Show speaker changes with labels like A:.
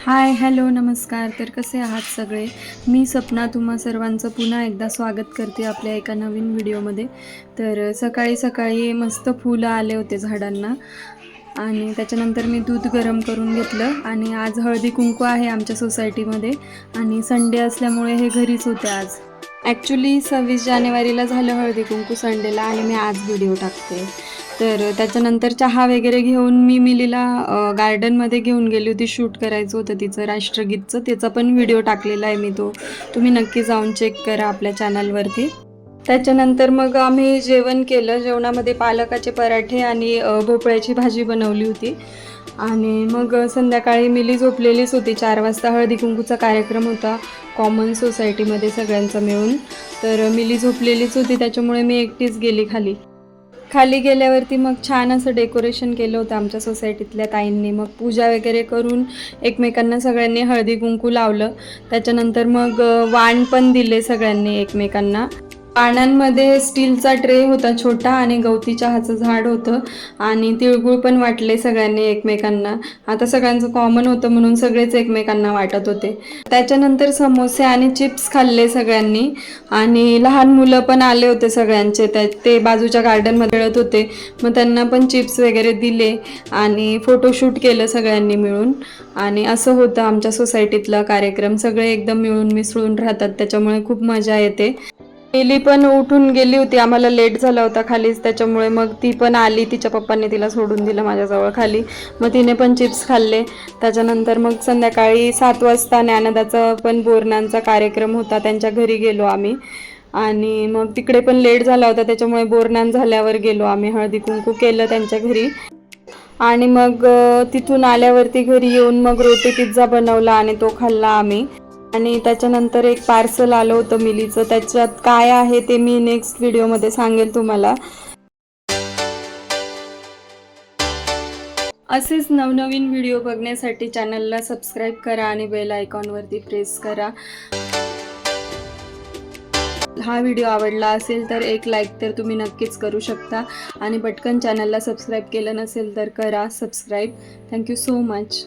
A: Hi hello नमस्कार. तर कसे आहात सगळे? मी सपना तुम्हा सर्वांचं पुन्हा एकदा स्वागत करते आपल्या एका नवीन व्हिडिओमध्ये. तर सकाळी सकाळी मस्त फुलं आले होते झाडांना आणि त्याच्यानंतर मी दूध गरम करून घेतलं आणि आज हळदी कुंकू आहे आमच्या सोसायटीमध्ये आणि संडे असल्यामुळे हे घरीच होते आज. ॲक्च्युली सव्वीस जानेवारीला झालं हळदी कुंकू संडेला आणि मी आज व्हिडिओ टाकते. तर त्याच्यानंतर चहा वगैरे घेऊन मी मिलीला गार्डनमध्ये घेऊन गेली होती शूट करायचं होतं तिचं राष्ट्रगीतचं. त्याचा पण व्हिडिओ टाकलेला आहे मी तो. तुम्ही नक्की जाऊन चेक करा आपल्या चॅनलवरती त्याच्यानंतर मग आम्ही जेवण केलं. जेवणामध्ये पालकाचे पराठे आणि भोपळ्याची भाजी बनवली होती. आणि मग संध्याकाळी मिली झोपलेलीच होती. चार वाजता हळदी कुंकूचा कार्यक्रम होता. कॉमन सोसायटीमध्ये सगळ्यांचा मिळून. तर मिली झोपलेलीच होती. त्याच्यामुळे मी एकटीच गेली खाली. खाली गेल्यावरती मग छान असं डेकोरेशन केलं होतं आमच्या सोसायटीतल्या ताईंनी. मग पूजा वगैरे करून एकमेकांना सगळ्यांनी हळदी कुंकू लावलं. त्याच्यानंतर मग वाण पण दिले सगळ्यांनी एकमेकांना. पानांमध्ये स्टीलचा ट्रे होता छोटा आणि गवती चहाचं झाड होतं. आणि तिळगुळ पण वाटले सगळ्यांनी एकमेकांना. आता सगळ्यांचं कॉमन होतं म्हणून सगळेच एकमेकांना वाटत होते. त्याच्यानंतर समोसे आणि चिप्स खाल्ले सगळ्यांनी. आणि लहान मुलं पण आले होते सगळ्यांचे. त्या ते बाजूच्या गार्डनमध्ये खेळत होते. मग त्यांना पण चिप्स वगैरे दिले आणि फोटोशूट केलं सगळ्यांनी मिळून. आणि असं होतं आमच्या सोसायटीतला कार्यक्रम. सगळे एकदम मिळून मिसळून राहतात. त्याच्यामुळे खूप मजा येते. एली पण उठून गेली होती. आम्हाला लेट झाला होता खालीच. त्याच्यामुळे मग ती पण आली. तिच्या पप्पांनी तिला सोडून दिलं माझ्याजवळ खाली. मग तिने पण चिप्स खाल्ले. त्याच्यानंतर मग संध्याकाळी सात वाजता ज्ञानदाचा पण बोरणांचा कार्यक्रम होता. त्यांच्या घरी गेलो आम्ही. आणि मग तिकडे पण लेट झाला होता. त्याच्यामुळे बोरणान झाल्यावर गेलो आम्ही. हळदी कुंकू केलं त्यांच्या घरी. आणि मग तिथून आल्यावरती घरी येऊन मग रोटी पिझ्झा बनवला आणि तो खाल्ला आम्ही. आणि त्याच्यानंतर एक पार्सल आलं होतं मिलीचं. त्याच्यात काय आहे ते मी नेक्स्ट व्हिडिओमध्ये सांगेल तुम्हाला. असेच नवनवीन व्हिडिओ बघण्यासाठी चॅनलला सबस्क्राईब करा आणि बेल आयकॉनवरती प्रेस करा. हा व्हिडिओ आवडला असेल तर एक लाईक तर तुम्ही नक्कीच करू शकता. आणि पटकन चॅनलला सबस्क्राईब केलं नसेल तर करा सबस्क्राईब थँक्यू सो मच